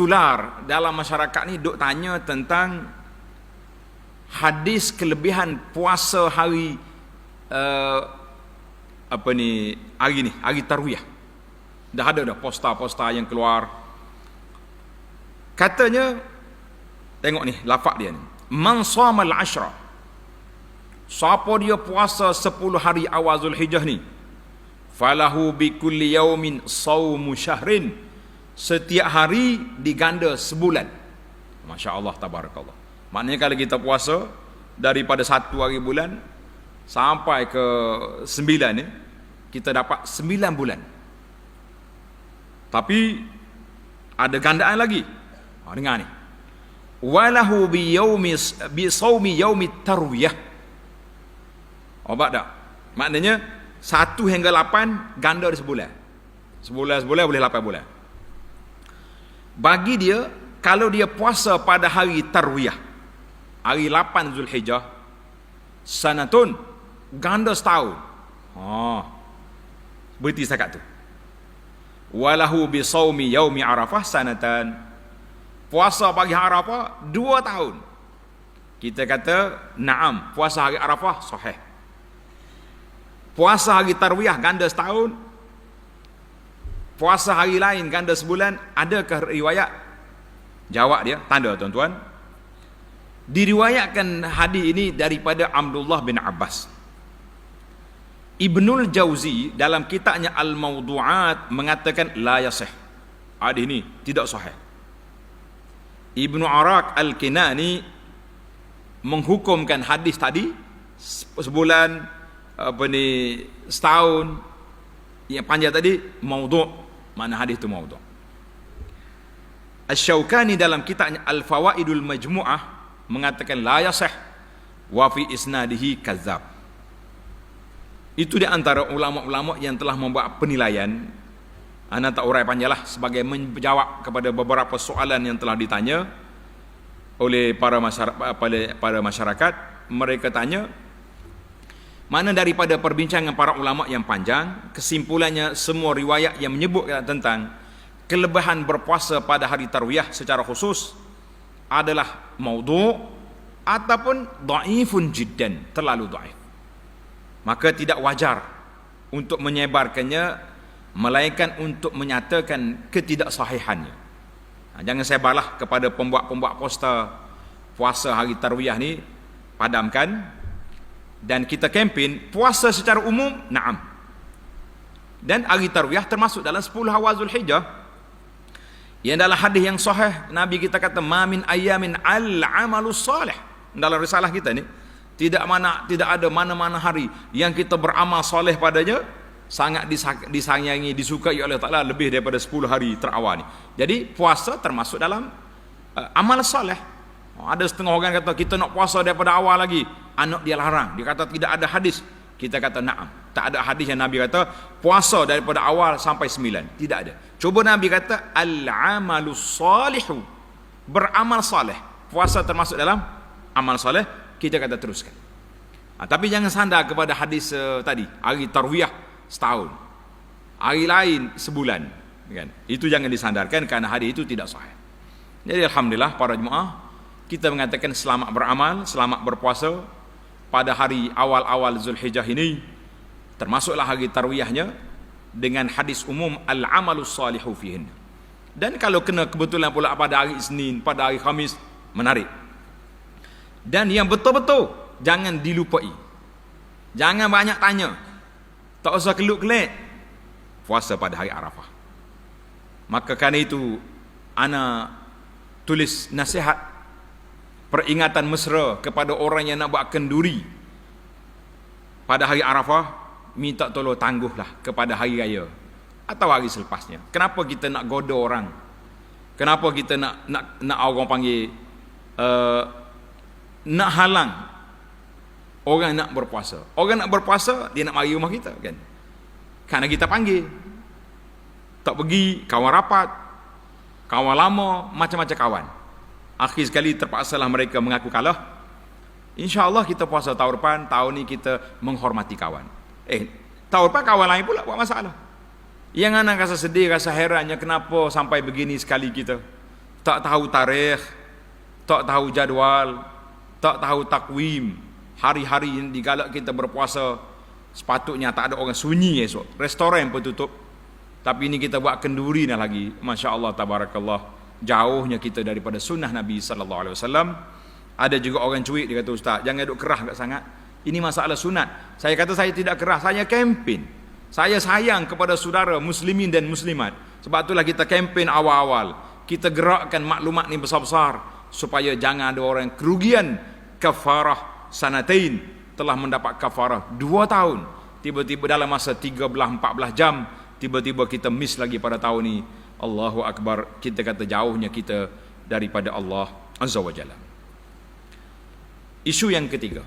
tular dalam masyarakat ni duk tanya tentang hadis kelebihan puasa hari uh, apa ni hari ni hari tarwiyah. Dah ada dah poster-poster yang keluar. Katanya tengok ni lafaz dia ni. Man shamal ashra siapa dia puasa 10 hari awal Zulhijjah ni? Falahu bi kulli yaumin saumu syahrin setiap hari diganda sebulan. masya-Allah tabarakallah. Maknanya kalau kita puasa daripada satu hari bulan sampai ke sembilan ni kita dapat sembilan bulan. Tapi ada gandaan lagi. Ha, dengar ni. Walahu bi yaumi bi saumi yaumi tarwiyah. Obat tak? Maknanya satu hingga lapan ganda di sebulan. Sebulan sebulan boleh lapan bulan bagi dia kalau dia puasa pada hari tarwiyah hari lapan zulhijjah sanatun ganda setahun. Ha. Berarti setakat tu. Walahu bi saumi yaumi arafah sanatan. Puasa pagi arafah dua tahun. Kita kata naam puasa hari arafah sahih. Puasa hari tarwiyah ganda setahun puasa hari lain ganda sebulan adakah riwayat jawab dia tanda tuan-tuan diriwayatkan hadis ini daripada Abdullah bin Abbas Ibnul Jauzi dalam kitabnya Al-Mawdu'at mengatakan la yasih. Hadis ini tidak sahih. Ibnu Arak Al-Kinani menghukumkan hadis tadi sebulan apa ni setahun yang panjang tadi maudhu' mana hadis itu maudhu' Asy-Syaukani dalam kitabnya Al-Fawaidul Majmu'ah mengatakan la yasih wa fi isnadihi kadzab itu di antara ulama-ulama yang telah membuat penilaian. Anda tak urai panjanglah sebagai menjawab kepada beberapa soalan yang telah ditanya oleh para masyarakat, para masyarakat. Mereka tanya mana daripada perbincangan para ulama yang panjang kesimpulannya semua riwayat yang menyebut tentang kelebihan berpuasa pada hari tarwiyah secara khusus adalah maudhu' ataupun dhaifun jiddan terlalu dhaif maka tidak wajar untuk menyebarkannya melainkan untuk menyatakan ketidaksahihannya. Ha, jangan sebarlah kepada pembuat-pembuat poster puasa hari tarwiyah ni padamkan dan kita kempen puasa secara umum naam dan hari tarwiyah termasuk dalam 10 awal Zulhijjah yang dalam hadis yang sahih Nabi kita kata ma min ayamin al amalus salih dalam risalah kita ni tidak mana tidak ada mana-mana hari yang kita beramal soleh padanya sangat disayangi disukai oleh Taala lebih daripada 10 hari terawal ni. Jadi puasa termasuk dalam uh, amal soleh. Oh, ada setengah orang kata kita nak puasa daripada awal lagi, anak dia larang. Dia kata tidak ada hadis. Kita kata na'am. Tak ada hadis yang Nabi kata puasa daripada awal sampai sembilan. Tidak ada. Cuba Nabi kata al-amalus salihu. Beramal soleh. Puasa termasuk dalam amal soleh kita kata teruskan. Ha, tapi jangan sandar kepada hadis uh, tadi, hari tarwiyah setahun. Hari lain sebulan, kan? Itu jangan disandarkan kerana hadis itu tidak sahih. Jadi alhamdulillah para jemaah, kita mengatakan selamat beramal, selamat berpuasa pada hari awal-awal Zulhijjah ini termasuklah hari tarwiyahnya dengan hadis umum al-amalus salihu fihin. Dan kalau kena kebetulan pula pada hari Isnin, pada hari Khamis, menarik. Dan yang betul-betul jangan dilupai. Jangan banyak tanya. Tak usah keluk kelik puasa pada hari Arafah. Maka kerana itu ana tulis nasihat peringatan mesra kepada orang yang nak buat kenduri pada hari Arafah minta tolong tangguhlah kepada hari raya atau hari selepasnya kenapa kita nak goda orang kenapa kita nak nak nak orang panggil uh, nak halang orang nak berpuasa. Orang nak berpuasa, dia nak mari rumah kita kan. Karena kita panggil. Tak pergi, kawan rapat, kawan lama, macam-macam kawan. Akhir sekali terpaksalah mereka mengaku kalah. InsyaAllah kita puasa tahun depan, tahun ni kita menghormati kawan. Eh, tahun depan kawan lain pula buat masalah. Yang anak rasa sedih, rasa herannya kenapa sampai begini sekali kita. tak tahu tarikh, tak tahu jadual, tak tahu takwim, hari-hari yang digalak kita berpuasa, sepatutnya tak ada orang sunyi esok. Restoran pun tutup. Tapi ini kita buat kenduri dah lagi. Masya Allah, tabarakallah. Jauhnya kita daripada sunnah Nabi sallallahu alaihi wasallam. Ada juga orang cuik dia kata ustaz, jangan duk kerah kat sangat. Ini masalah sunat. Saya kata saya tidak kerah, saya kempen. Saya sayang kepada saudara muslimin dan muslimat. Sebab itulah kita kempen awal-awal. Kita gerakkan maklumat ni besar-besar supaya jangan ada orang kerugian kafarah sanatain telah mendapat kafarah dua tahun. Tiba-tiba dalam masa 13 14 jam tiba-tiba kita miss lagi pada tahun ni. Allahu akbar. Kita kata jauhnya kita daripada Allah Azza wa Jalla. Isu yang ketiga.